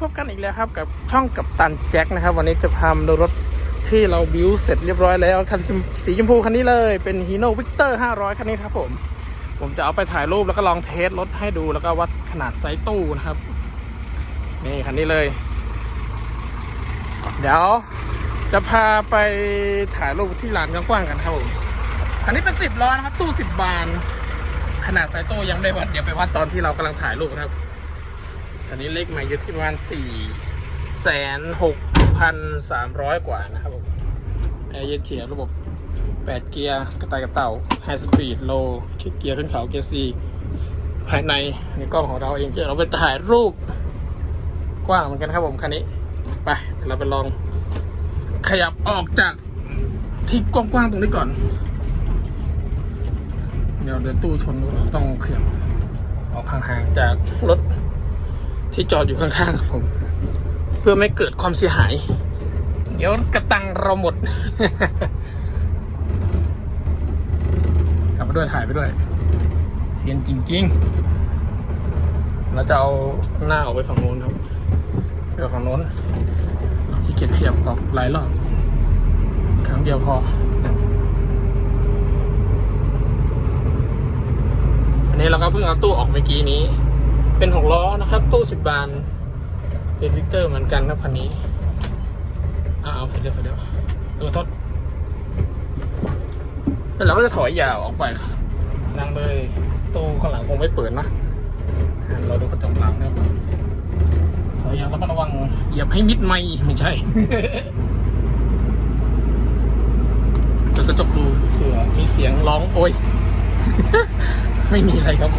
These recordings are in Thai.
พบกันอีกแล้วครับกับช่องกับตันแจ็คนะครับ วันนี้จะพามาดูรถที่เราบิวเสร็จเรียบร้อยแล้วคันสีชมพูคันนี้เลยเป็นฮีโน่วิกเตอร์500 คันนี้ครับผม ผมจะเอาไปถ่ายรูปแล้วก็ลองเทสรถให้ดูแล้วก็วัดขนาดไซส์ตู้นะครับ นี่คันนี้เลย เดี๋ยวจะพาไปถ่ายรูปที่ลานกว้างๆกันครับผมคันนี้เป็นสิบล้อนะครับ ตู้สิบบาน ขนาดไซส์ตู้ยังไม่ได้วัดเดี๋ยวไปวัดตอนที่เรากำลังถ่ายรูปนะครับ อันนี้เลขใหม่อยู่ที่ประมาณสี่แสนหกพันสามร้อยกว่านะครับผมแอร์เย็นเฉียบระบบแปดเกียร์กระต่ายกระเต่าไฮสปีดโลคลิกเกียร์ขึ้นเขาเกียร์ซีภายในในกล้องของเราเองที่เราไปถ่ายรูปกว้างเหมือนกันครับผมคันนี้ ไปเราไปลองขยับออกจากที่กว้างๆตรงนี้ก่อน เดี๋ยวเดินตู้ชนเราต้องขยับออกห่างๆจากรถ ที่จอดอยู่ข้างๆครับผม เพื่อไม่เกิดความเสียหาย เดี๋ยวกระตังเราหมดกลับไปด้วยถ่ายไปด้วย เสียนจริงๆเราจะเอาหน้าออกไปฝั่งโน้นครับไปฝั่งโน้นเราขี้เกียจขยับออกหลายรอบครั้งเดียวพออันนี้เราก็เพิ่งเอาตู้ออกเมื่อกี้นี้ เป็นหกล้อนะครับ ตู้สิบบานเป็นวิกเตอร์เหมือนกันครับคันนี้อ่าเอาไปเดียวไปเดียวเออทดแล้วเราก็จะถอยยาวออกไปครับนั่งเลยตู้ข้างหลังคงไม่เปิดนะเราดูกระจกหลังนะครับถอยยาวแล้วก็ระวังเหยียบให้มิดไม่ไม่ใช่กระจกดูเผื่อมีเสียงร้องโอยไม่มีอะไรครับ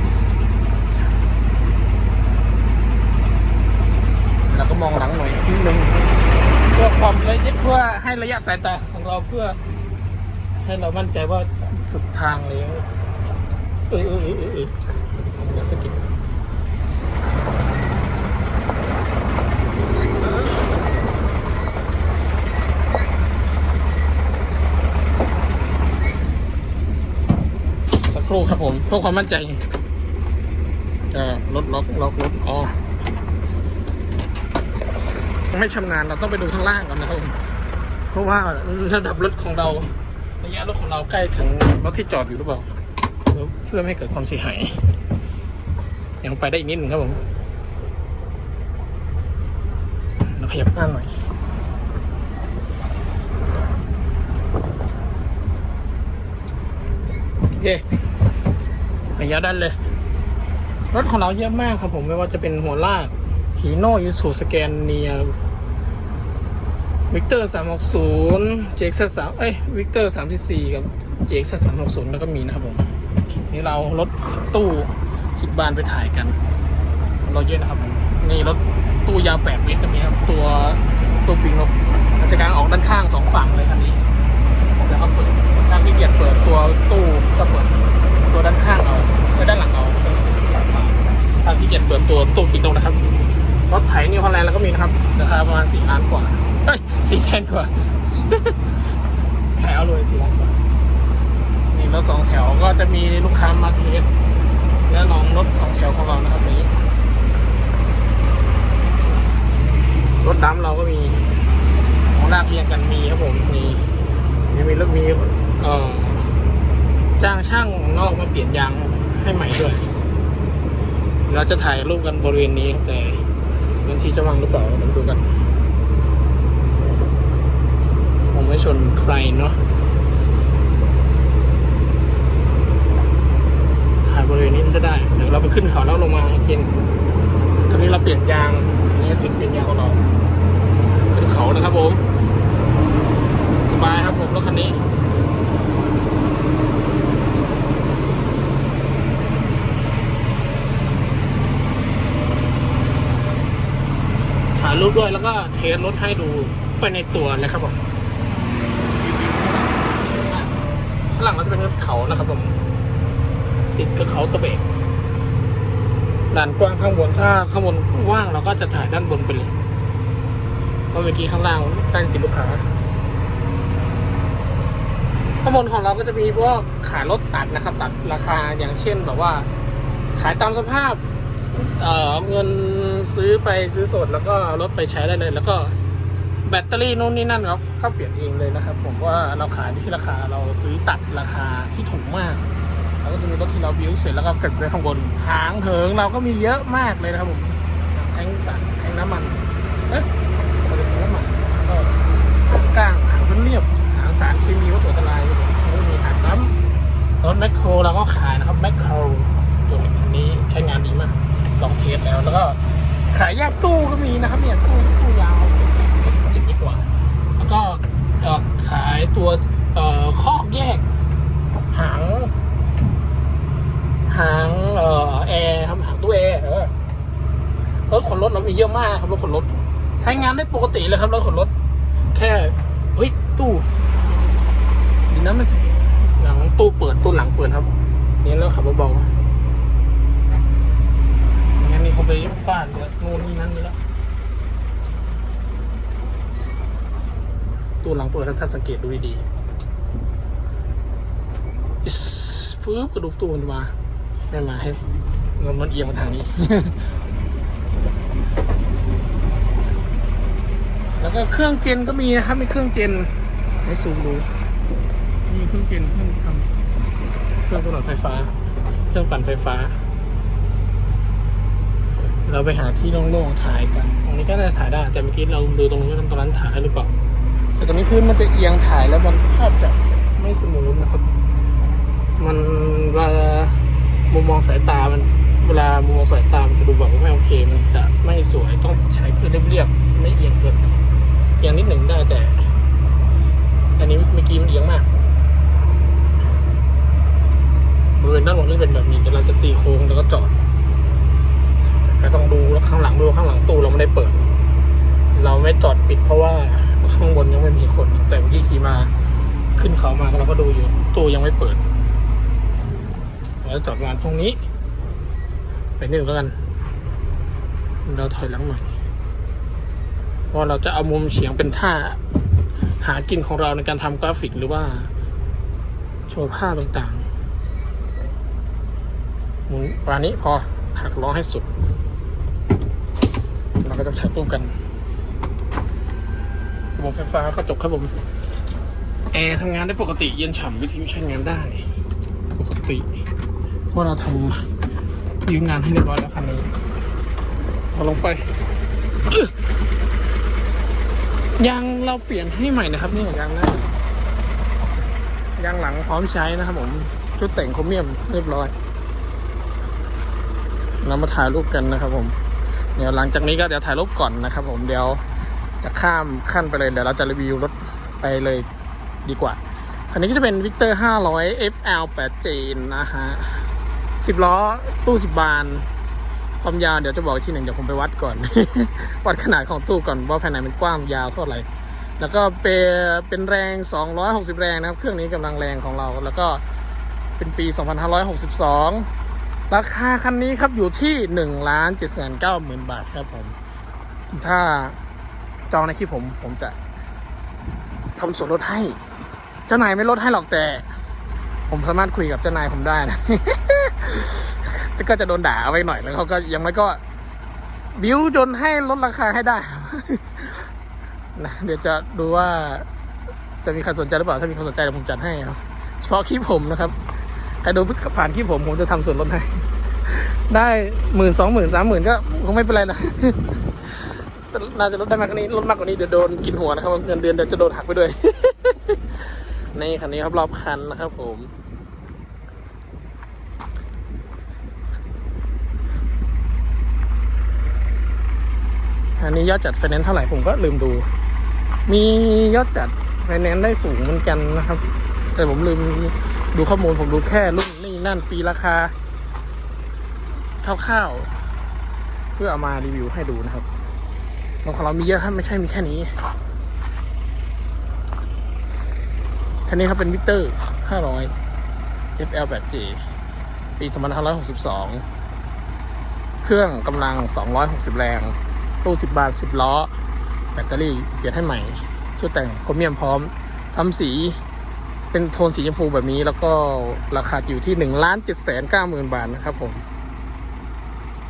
แล้ว ก็มองหลังหน่อยนิดนึงเพื่อความระยะเพื่อให้ระยะสายตาของเราเพื่อ ให้เรามั่นใจว่าสุดทางแล้วเออเออเออเออเออเดี๋ยวสะกิดสักครู่ครับผมเพื่อความมั่นใจเออรถล็อกล็อกรถอ๋อ ไม่ชำนาญเราต้องไปดูข้างล่างก่อนนะครับผมเพราะว่าระดับรถของเราระยะรถของเราใกล้ถึงรถที่จอดอยู่หรือเปล่าเพื่อไม่ให้เกิดความเสียหายยังไปได้อีกนิดหนึ่งครับผมเราขยับหน้าหน่อยโอเคระยะด้านเลย รถของเราเยอะมากครับผมไม่ว่าจะเป็นหัวลาก ฮีโน่ยูสูสแกนเนียวิกเตอร์สามหกศูนย์เจกซ์สามเอ้ยวิกเตอร์สามสี่สี่กับเจกซ์สามหกศูนย์แล้วก็มีนะครับผม นี่เรารถตู้สิบบานไปถ่ายกัน เราเยอะนะครับผมนี่รถตู้ยาวแปดเมตรก็มีครับ ตัวตัวปิงนกมันจะกางออกด้านข้างสองฝั่งเลยคันนี้แล้วก็เปิดทางที่เกียจเปิดตัวตู้ก็เปิดตัวด้านข้างเอาไว้ด้านหลังเอาทางที่เกียจเปิดตัวตู้ปิงนกนะครับ รถไถนิวฮอลแลนด์แล้วก็มีนะครับ ราคาประมาณสี่ล้านกว่าเฮ้ยสี่แสนกว่าแถวเลยสี่ล้านกว่า นี่รถสองแถวก็จะมีลูกค้ามาเทสและลองรถสองแถวของเรานะครับนี้ รถดำเราก็มีของลากเรียงกันมีครับผมมียังมีรถมีเอ่อจ้างช่างนอกมาเปลี่ยนยางให้ใหม่ด้วย เราจะถ่ายรูปกันบริเวณนี้แต่ พื้นที่จะว่างหรือเปล่าเรามาดูกันผมไม่ชนใครเนาะถ่ายบริเวณนี้จะได้ เดี๋ยวเราไปขึ้นเขาแล้วลงมาอีกทีหนึงตอนนี้เราเปลี่ยนยางนี่จุดเปลี่ยนยางของเราขึ้นเขานะครับผม สบายครับผมรถคันนี้ายรูปด้วยแล้วก็เทสรถให้ดูไปในตัวเลยครับผมข้างหลังก็จะเป็นเขานะครับผมติดกับเขาตะเบกลานกว้างข้างบนถ้าข้างบนว่างเราก็จะถ่ายด้านบนไปเลยเพราะเมื่อกี้ข้างล่างใกล้จะติดลูกค้าข้างบนของเราก็จะมีพวกขายรถตัดนะครับ ตัดราคาอย่างเช่นแบบว่า ขายตามสภาพเอ่อเอาเงิน ซื้อไปซื้อสดแล้วก็รถไปใช้ได้เลย แล้วก็แบตเตอรี่นู่นนี่นั่นครับก็เปลี่ยนเองเลยนะครับ ผมว่าเราขายที่ราคาเราซื้อตัดราคาที่ถูกมากแล้วก็จะมีรถที่เราบิวเสร็จแล้วก็เก็บไว้ข้างบนหางเหิงเราก็มีเยอะมากเลยนะครับผมแทงสันแทงน้ำมันเอ๊ะน้ำมันก็หางก้างหางพื้นเรียบหางสารเคมีวัตถุอันตรายแล้วมีหางน้ำรถแมคโครเราก็ขายนะครับแมคโครตัวคันนี้ใช้งานดีมากลองเทสแล้วแล้วก็ ขายแยกตู้ก็มีนะครับเนี่ยตู้ตู้ยาวเป็นติดดีกว่า แล้วก็ขายตัวเอ่อคอกแยก หาง หางเอ่อแอร์ครับหางตู้แอร์เออรถขนรถเรามีเยอะมากครับรถขนรถ ใช้งานได้ปกติเลยครับรถขนรถ แค่เฮ้ยตู้ดีนะไม่สิหลังตู้เปิดตู้หลังเปิดครับ นี่แล้วขับเบาๆ เขาไปฟาดเดี๋ยวนู่นนี่นั่นนี่แล้วตัวหลังเปิดถ้าสังเกตดูดีๆฟืบกระดูกตัวมันมาไม่มาให้มันมันเอียงมาทางนี้ แล้วก็เครื่องเจนก็มีนะครับ มีเครื่องเจนให้ซูมดูมีเครื่องเจนเครื่องทำเครื่องกำเนิดไฟฟ้า เครื่องปั่นไฟฟ้า เราไปหาที่โล่งๆถ่ายกันตรงนี้ก็น่าจะถ่ายได้แต่เมื่อกี้เราดูตรงนี้นตรงนั้นถ่ายได้หรือเปล่าแต่ตรงนี้พื้นมันจะเอียงถ่ายแล้วมันภาพจะไม่สมูทนะครับ มันเวลามุมมองสายตามันเวลามุมมองสายตามันจะดูแบบไม่โอเคมันจะไม่สวยต้องใช้พื้นเรียบๆไม่เอียงเกินเอียงนิดหนึ่งได้แต่ อันนี้เมื่อกี้มันเอียงมากบริเวณด้านบนนี่เป็นแบบนี้เดี๋ยวเราจะตีโค้งแล้วก็จอด ก็ต้องดูแล้วข้างหลังดูข้างหลังตู้เราไม่ได้เปิด เราไม่จอดปิดเพราะว่าข้างบนยังไม่มีคน แต่เมื่อกี้ขี่มาขึ้นเขามาเราก็ดูอยู่ตู้ยังไม่เปิดแล้วจอดวางตรงนี้ ไปนิดนึงแล้วกัน เราถอยหลังหน่อยเพราะเราจะเอามุมเฉียงเป็นท่าหากินของเราในการทำกราฟิกหรือว่า โชว์ภาพต่างๆมุนประมาณนี้พอหักล้อให้สุด เราก็ถ่ายรูปกันระบบไฟฟ้ากระจกครับผมแอร์ทำงานได้ปกติเย็นฉ่ำวิทยุใช้งานได้ ปกติเพราะเราทำยืมงานให้เรียบร้อยแล้วคันนี้เอาลงไปยางเราเปลี่ยนให้ใหม่นะครับนี่ยางหน้ายางหลังพร้อมใช้นะครับผมชุดแต่งโครเมียมเรียบร้อยเรามาถ่ายรูปกันนะครับผม เดี๋ยวหลังจากนี้ก็เดี๋ยวถ่ายรูปก่อนนะครับ ผมเดี๋ยวจะข้ามขั้นไปเลยเดี๋ยวเราจะรีวิวรถไปเลยดีกว่าคันนี้ก็จะเป็น Victor 500 FL 8 j นะฮะ10ล้อตู้10บาน ความยาวเดี๋ยวจะบอกอีกทีหนึ่งเดี๋ยวผมไปวัดก่อน วัดขนาดของตู้ก่อนว่าภายในมันกว้างยาวเท่าไหร่ แล้วก็เป็นเป็นแรง 260 แรงนะครับ เครื่องนี้กำลังแรงของเราแล้วก็เป็นปี 2562 ราคาคันนี้ครับอยู่ที่1นึ่งล้านเจ็ดแสนเก้าหมื่นบาทครับผม ถ้าจองในคลิปผมผมจะทำส่วนลดให้ เจ้านายไม่ลดให้หรอกแต่ ผมสามารถคุยกับเจ้านายผมได้นะแต่ก็จะโดนด่าเอาไว้หน่อยแล้วเขาก็ยังไม่ก็บิวจนให้ลดราคาให้ได้นะเดี๋ยวจะดูว่าจะมีใครสนใจหรือเปล่า ถ้ามีใครสนใจเดี๋ยวผมจัดให้ครับเฉพาะคลิปผมนะครับ ใครดูผ่านคลิปผมผมจะทำส่วนลดให้ ได้หมื่นสองหมื่นสามหมื่นก็คงไม่เป็นไรนะน่าจะลดได้มากกว่านี้ลดมากกว่านี้เดี๋ยวโดนกินหัวนะครับเงินเดือนเดี๋ยวจะโดนหักไปด้วยนี่คันนี้ครับรอบคันนะครับ ผม อันนี้ยอดจัดไฟแนนซ์เท่าไหร่ผมก็ลืมดู มียอดจัดไฟแนนซ์ได้สูงเหมือนกันนะครับ แต่ผมลืม ดูข้อมูลผมดูแค่รุ่นนี่นั่นปีราคาคร่าวๆเพื่อเอามารีวิวให้ดูนะครับของเรามีเยอะครับไม่ใช่มีแค่นี้คันนี้ครับเป็นวิเตอร์ 500 FL 8J ปี 2562 เครื่องกำลัง 260 แรง ตู้ 10 บาท 10 ล้อ แบตเตอรี่ เปลี่ยนให้ใหม่ ชุดแต่งโครเมียมพร้อม ทำสี เป็นโทนสีชมพูแบบนี้แล้วก็ราคาอยู่ที่1ล้าน7 9 0 0 0 0บาทนะครับผม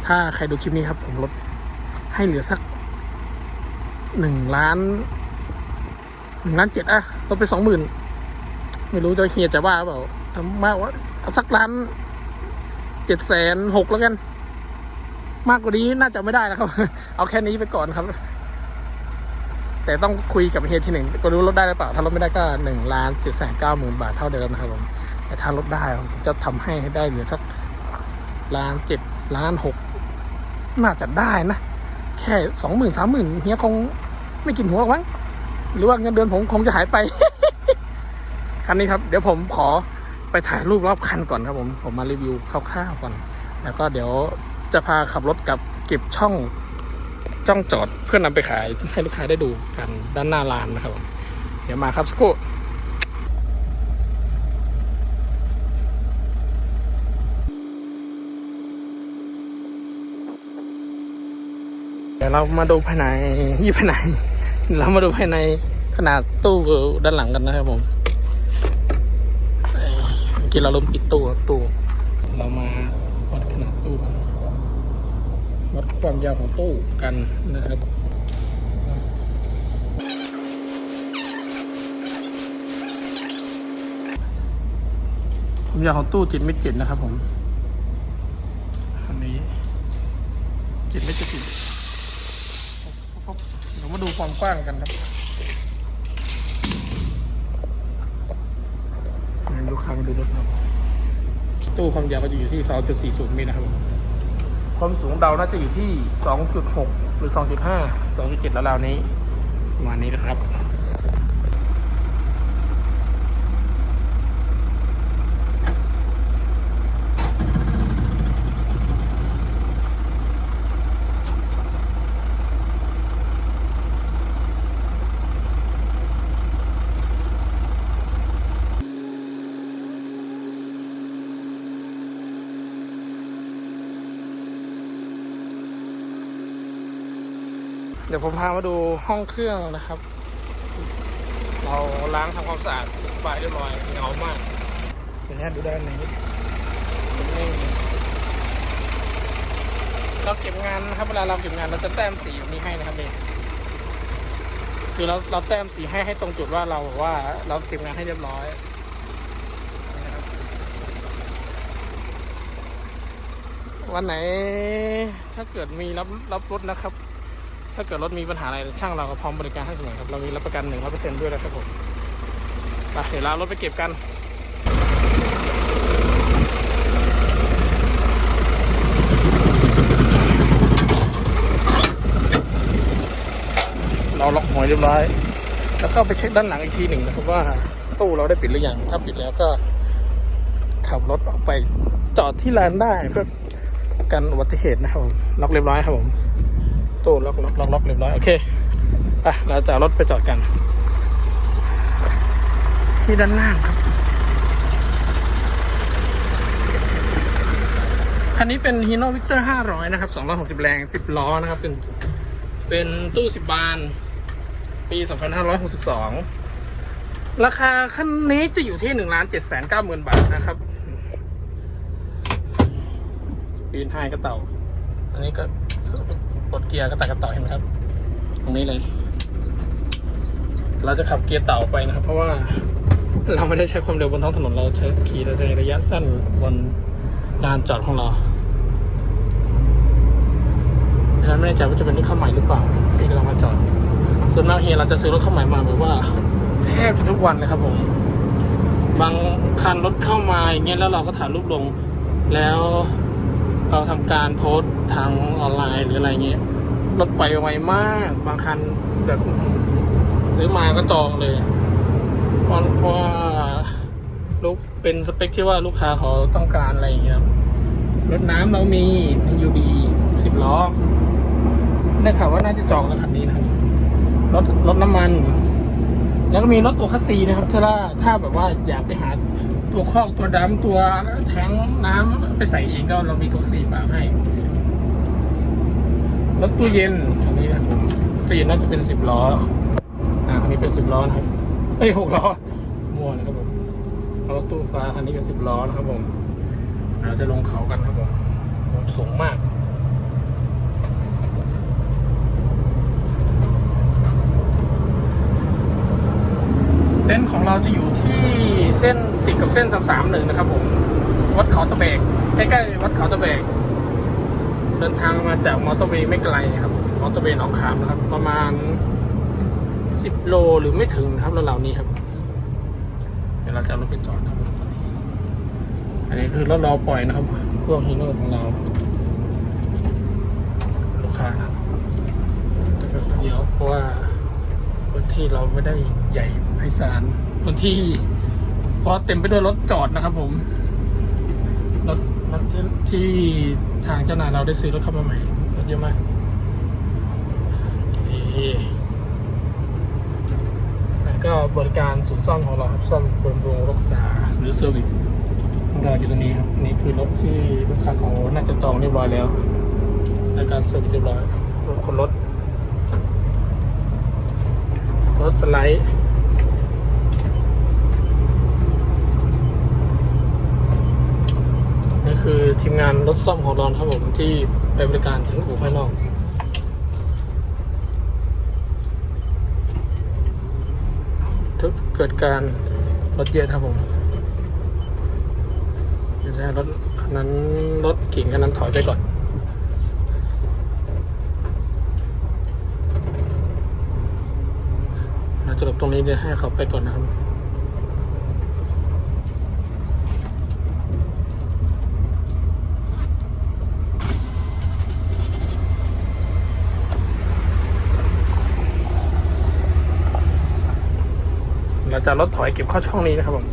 ถ้าใครดูคลิปนี้ครับ ผมลดให้เหลือสักหนึ่งล้านหนึ่งล้านเจ็ดอะลดไปสองหมื่นไม่รู้จะเฮียจะว่าเปล่าทำมากว่าเอาสักล้านเจ็ดแสนหกแล้วกัน มากกว่านี้น่าจะไม่ได้นะครับ เอาแค่นี้ไปก่อนครับ แต่ต้องคุยกับเฮียทีหนึ่งก็รู้ลดได้หรือเปล่า ถ้าลดไม่ได้ก็หนึ่งล้านเจ็ดแสนเก้าหมื่นบาทเท่าเดิมนะครับผมแต่ถ้าลดได้ผมจะทำให้ให้ได้เหลือสักล้านเจ็ดล้านหกน่าจะได้นะ แค่สองหมื่นสามหมื่นเฮียคงไม่กินหัวหรอกมั้งหรือว่าเงินเดือนผมคงจะหายไป คันนี้ครับ เดี๋ยวผมขอไปถ่ายรูปรอบคันก่อนครับผม ผมมารีวิวคร่าวๆก่อน แล้วก็เดี๋ยวจะพาขับรถกลับเก็บช่อง จ้องจอดเพื่อนำไปขายให้ลูกค้าได้ดูกันด้านหน้าร้านนะครับผมเดี๋ยวมาครับสกูตเดี๋ยวเรามาดูภายในยี่ภายใน เรามาดูภายในขนาดตู้ด้านหลังกันนะครับผมเมื่อกี้เราลืมปิดตู้ตู้เรามาวัดขนาดตู้กันวัด ความยาวของตู้กันนะครับความยาวของตู้เจ็ดเมตรเจ็ดนะครับผมอันนี้เจ็ดเมตรเจ็ดสิบเรามาดูความกว้างกันครับลูกค้ามาดูรถครับตู้ความยาวก็จะอยู่ที่ 2.40เมตรนะครับผม ความสูงเดาน่าจะอยู่ที่ 2.6 หรือ 2.5 2.7 แล้วราวนี้ประมาณนี้นะครับ เดี๋ยวผมพามาดูห้องเครื่องนะครับ เราล้างทำความสะอาดสบายเรียบร้อยเงามากเดี๋ยวนี้ดูด้านนี้นี่เราเก็บงานนะครับเวลาเราเก็บงานเราจะแต้มสีแบบนี้ให้นะครับนี่คือเราเราแต้มสีให้ให้ตรงจุดว่าเราบอกว่า เราเก็บงานให้เรียบร้อยนี่นะครับวันไหนถ้าเกิดมีรับรับรถนะครับ ถ้าเกิดรถมีปัญหาอะไรช่างเราก็พร้อมบริการให้เสมอครับเรามีรับประกันหนึ่งร้อยเปอร์เซ็นต์ด้วยนะครับผมไปเดี๋ยวเรารถไปเก็บกันเราล็อกหวยเรียบร้อย แล้วก็ไปเช็คด้านหลังอีกทีหนึ่งนะครับว่าตู้เราได้ปิดหรือยัง ถ้าปิดแล้วก็ ขับรถออกไปจอดที่ลานได้เพื่อกันอุบัติเหตุนะครับผมล็อกเรียบร้อยครับผม ตู้ล็อกล็อกล็อกล็อกเรียบร้อย โอเคไปเราจะเอารถไปจอดกัน ที่ด้านล่างครับ คันนี้เป็น Hino Victor 500 นะครับ 260 แรง 10 ล้อนะครับ เป็นเป็นตู้ 10 บาน ปี 2562 ราคาคันนี้จะอยู่ที่ 1 7 9 0 0 0 0บาทนะครับปีนไฮกระเต่า อันนี้ก็ กดเกียร์กระต่ายกระเต่าเห็นไหมครับ ตรงนี้เลย เราจะขับเกียร์เต่าไปนะครับ เพราะว่าเราไม่ได้ใช้ความเร็วบนท้องถนนเราใช้ขี่ในระยะสั้นบนลานจอดของเราฉะนั้นไม่แน่ใจว่าจะเป็นรถเข้าใหม่หรือเปล่าที่เรามาจอด ส่วนมากเฮียเราจะซื้อรถเข้าใหม่มาแบบว่า แทบจะทุกวันเลยครับผม บางคันรถเข้ามาอย่างเงี้ยแล้วเราก็ถ่ายรูปลงแล้ว เราทำการโพสต์ทางออนไลน์หรืออะไรเงี้ยรถไปไวมาก บางคันแบบซื้อมาก็จองเลยเพราะว่าลูกเป็นสเปคที่ว่าลูกค้าเขาต้องการอะไรอย่างเงี้ยครับรถน้ำเรามียูดีสิบล้อได้ข่าวว่าน่าจะจองแล้วคันนี้นะครับรถรถน้ำมัน แล้วก็มีรถตัวคัสซีนะครับถ้าว่าถ้าแบบว่าอยากไปหา ตัวคอกตัวดำตัวแทงน้ำไปใส่เองก็เรามีตัวสี่ฝาให้รถตู้เย็นอันนี้นะตู้เย็นน่าจะเป็นสิบล้ออ่าคันนี้เป็นสิบล้อนะครับเอ้หกล้อมั่วนะครับผมรถตู้ฟ้าคันนี้เป็นสิบล้อนะครับผมเราจะลงเขากันครับผมสูงมากเต็นท์ของเราจะอยู่ที่ เส้นติดกับเส้น331นะครับผมวัดเขาตะเบกใกล้ๆวัดเขาตะเบกเดินทางมาจากมอเตอร์เวย์ไม่ไกลครับมอเตอร์เวย์หนองขามนะครับ ประมาณ10โลหรือไม่ถึงนะครับเราวๆนี้ครับเดี๋ยวเราจะรถไปจอดนะครับตอนนี้อันนี้คือรถเราปล่อยนะครับ พวกฮีโน่ของเราลูกค้าจะเป็นคนเดียวเพราะว่าพื้นที่เราไม่ได้ใหญ่ไพศาลพื้นที่ เพราะเต็มไปด้วยรถจอดนะครับผม รถรถที่ทางเจ้านายเราได้ซื้อรถเข้ามาใหม่รถเยอะมากก็บริการศูนย์ซ่อมของเราครับซ่อมบำรุงรักษาหรือเซอร์วิสของเราอยู่ตรงนี้ครับนี่คือรถที่ลูกค้าของเราน่าจะจองเรียบร้อยแล้วในการเซอร์วิสเรียบร้อยรถคนรถรถสไลด์ คือทีมงานรถซ่อมของเราครับผมที่ไปบริการถึงอู่ภายนอกทุกเกิดการรถเยอะครับผมจะให้รถนั้นรถกิ่งคันนั้นถอยไปก่อนเราจะหลบตรงนี้เดี๋ยวให้เขาไปก่อนนะครับ จะรถถอยเก็บเข้าช่องนี้นะครับผม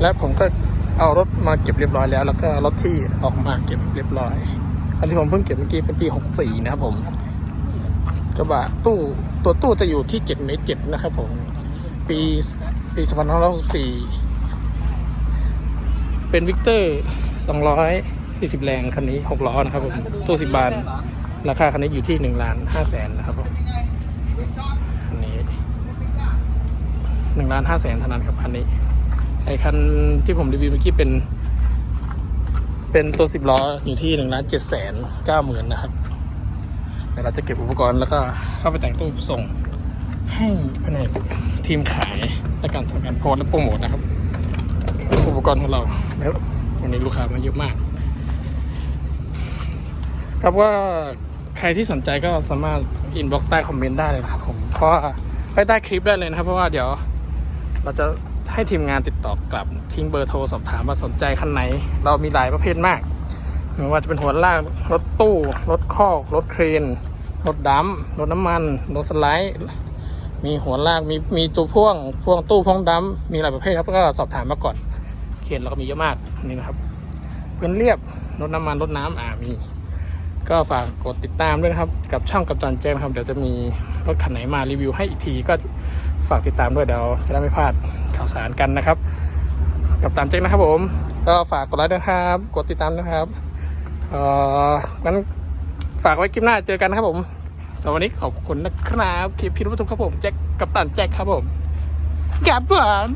และผมก็เอารถมาเก็บเรียบร้อยแล้ว แล้วก็รถที่ออกมาเก็บเรียบร้อยคันที่ผมเพิ่งเก็บเมื่อกี้เป็นปี64นะครับผมกระบะตู้ตัวตู้จะอยู่ที่7เมตร7นะครับผม ปีปี2564เป็นวิกเตอร์240แรงคันนี้6ล้อนะครับผมตู้10บาน ราคาคันนี้อยู่ที่1ล้าน5แสนนะครับผมคันนี้1ล้าน5แสนเท่านั้นครับคันนี้ ไอคันที่ผมรีวิวเมื่อกี้เป็น เป็นตัวสิบล้ออยู่ที่หนึ่งล้านเจ็ดแสนเก้าหมื่นนะครับเดี๋ยวเราจะเก็บอุปกรณ์แล้วก็เข้าไปแต่งตู้ส่งให้แผนกทีมขายและการทำการโพสและโปรโมทนะครับ อุปกรณ์ของเราแล้ววันนี้ลูกค้ามาเยอะมาก ครับว่าใครที่สนใจก็สามารถอินบ็อกใต้คอมเมนต์ได้เลยนะครับผมเพราะใต้คลิปได้เลยนะครับ เพราะว่าเดี๋ยวเราจะ ให้ทีมงานติดต่อกลับทิ้งเบอร์โทรสอบถามว่าสนใจคันไหน เรามีหลายประเภทมากไม่ว่าจะเป็นหัวลากรถตู้ รถคอกรถเครน รถดำรถน้ำมัน รถสไลด์ มีหัวลากมีมีตัวพ่วงพ่วงตู้พ่วงดำมีหลายประเภทครับก็สอบถามมาก่อนเขียนเราก็มีเยอะมากนี่นะครับพื้นเรียบรถน้ำมันรถน้ำอ่ามีก็ฝากกดติดตามด้วยนะครับ กับช่องกับจอนแจ้งครับ เดี๋ยวจะมีรถคันไหนมารีวิวให้อีกทีก็ ฝากติดตามด้วยเดี๋ยวจะได้ไม่พลาดข่าวสารกันนะครับ กับตันแจ็คนะครับผม ก็ฝากกดไลค์นะครับ กดติดตามนะครับเอ่องั้นฝากไว้คลิปหน้าเจอกันครับผมสวัสดีขอบคุณนะครับคลิปพิรุธครับผมแจ็คกับตันแจ็คครับผมกับผม